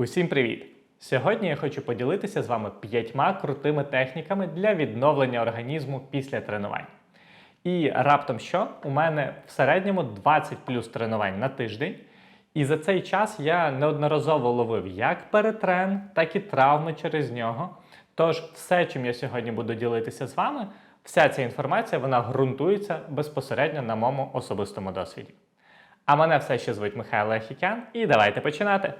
Усім привіт! Сьогодні я хочу поділитися з вами п'ятьма крутими техніками для відновлення організму після тренувань. І раптом що у мене в середньому 20 плюс тренувань на тиждень. І за цей час я неодноразово ловив як перетрен, так і травми через нього. Тож, все, чим я сьогодні буду ділитися з вами, вся ця інформація вона ґрунтується безпосередньо на моєму особистому досвіді. А мене все ще звуть Михайло Ахікян, і давайте починати.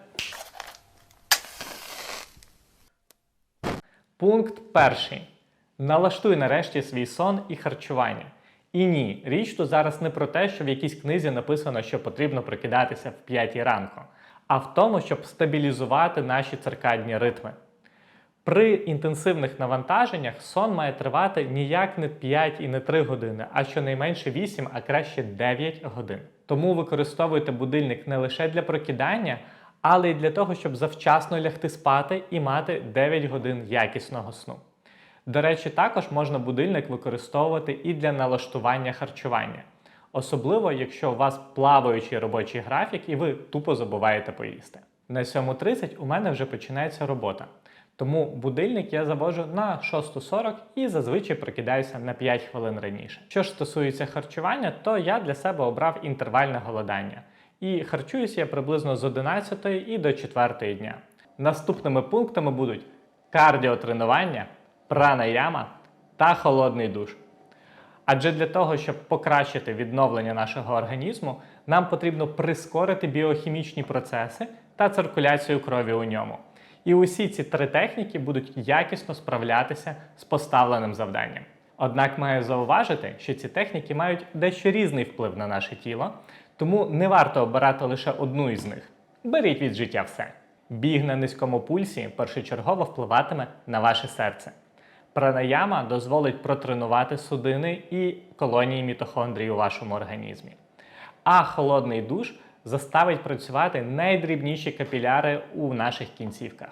Пункт перший. Налаштуй нарешті свій сон і харчування. І ні, річ тут зараз не про те, що в якійсь книзі написано, що потрібно прокидатися в 5 ранку, а в тому, щоб стабілізувати наші циркадні ритми. При інтенсивних навантаженнях сон має тривати ніяк не 5 і не 3 години, а щонайменше 8, а краще 9 годин. Тому використовуйте будильник не лише для прокидання, але й для того, щоб завчасно лягти спати і мати 9 годин якісного сну. До речі, також можна будильник використовувати і для налаштування харчування, особливо якщо у вас плаваючий робочий графік і ви тупо забуваєте поїсти. На 7.30 у мене вже починається робота. Тому будильник я завожу на 6.40 і зазвичай прокидаюся на 5 хвилин раніше. Що ж стосується харчування, то я для себе обрав інтервальне голодання. І харчуюся я приблизно з 11 і до 4 дня. Наступними пунктами будуть кардіотренування, пранаяма та холодний душ. Адже для того, щоб покращити відновлення нашого організму, нам потрібно прискорити біохімічні процеси та циркуляцію крові у ньому. І усі ці три техніки будуть якісно справлятися з поставленим завданням. Однак маю зауважити, що ці техніки мають дещо різний вплив на наше тіло, тому не варто обирати лише одну із них. Беріть від життя все. Біг на низькому пульсі першочергово впливатиме на ваше серце. Пранаяма дозволить протренувати судини і колонії мітохондрій у вашому організмі. А холодний душ заставить працювати найдрібніші капіляри у наших кінцівках.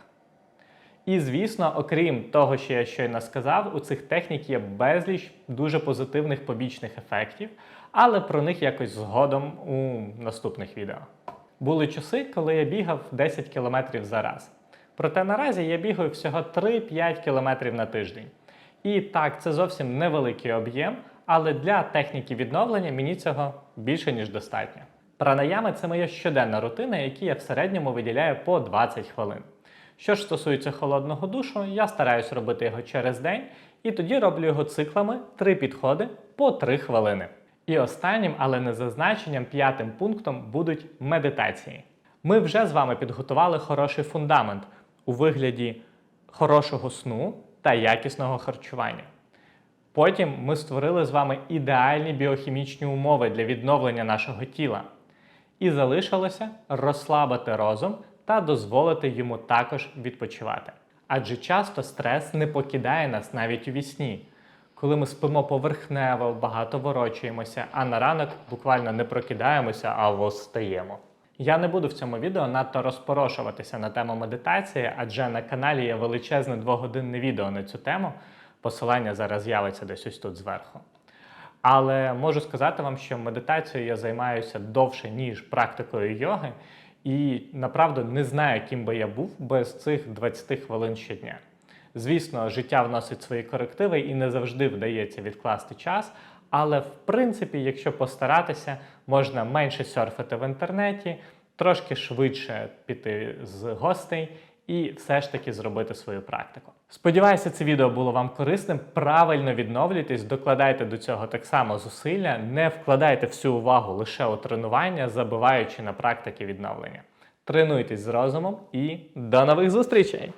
І, звісно, окрім того, що я щойно сказав, у цих технік є безліч дуже позитивних побічних ефектів, але про них якось згодом у наступних відео. Були часи, коли я бігав 10 км за раз. Проте наразі я бігаю всього 3-5 км на тиждень. І так, це зовсім невеликий об'єм, але для техніки відновлення мені цього більше ніж достатньо. Пранаями це моя щоденна рутина, які я в середньому виділяю по 20 хвилин. Що ж стосується холодного душу, я стараюсь робити його через день і тоді роблю його циклами 3 підходи по 3 хвилини. І останнім, але не за значенням, п'ятим пунктом будуть медитації. Ми вже з вами підготували хороший фундамент у вигляді хорошого сну та якісного харчування. Потім ми створили з вами ідеальні біохімічні умови для відновлення нашого тіла. І залишилося розслабити розум та дозволити йому також відпочивати. Адже часто стрес не покидає нас навіть у вісні, коли ми спимо поверхнево, багато ворочуємося, а на ранок буквально не прокидаємося, а встаємо. Я не буду в цьому відео надто розпорошуватися на тему медитації, адже на каналі є величезне двогодинне відео на цю тему. Посилання зараз з'явиться десь ось тут зверху. Але можу сказати вам, що медитацією я займаюся довше, ніж практикою йоги, і направду не знаю, ким би я був без цих 20 хвилин щодня. Звісно, життя вносить свої корективи і не завжди вдається відкласти час. Але в принципі, якщо постаратися, можна менше серфити в інтернеті, трошки швидше піти з гостей і все ж таки зробити свою практику. Сподіваюся, це відео було вам корисним. Правильно відновлюйтесь, докладайте до цього так само зусилля, не вкладайте всю увагу лише у тренування, забиваючи на практики відновлення. Тренуйтесь з розумом і до нових зустрічей!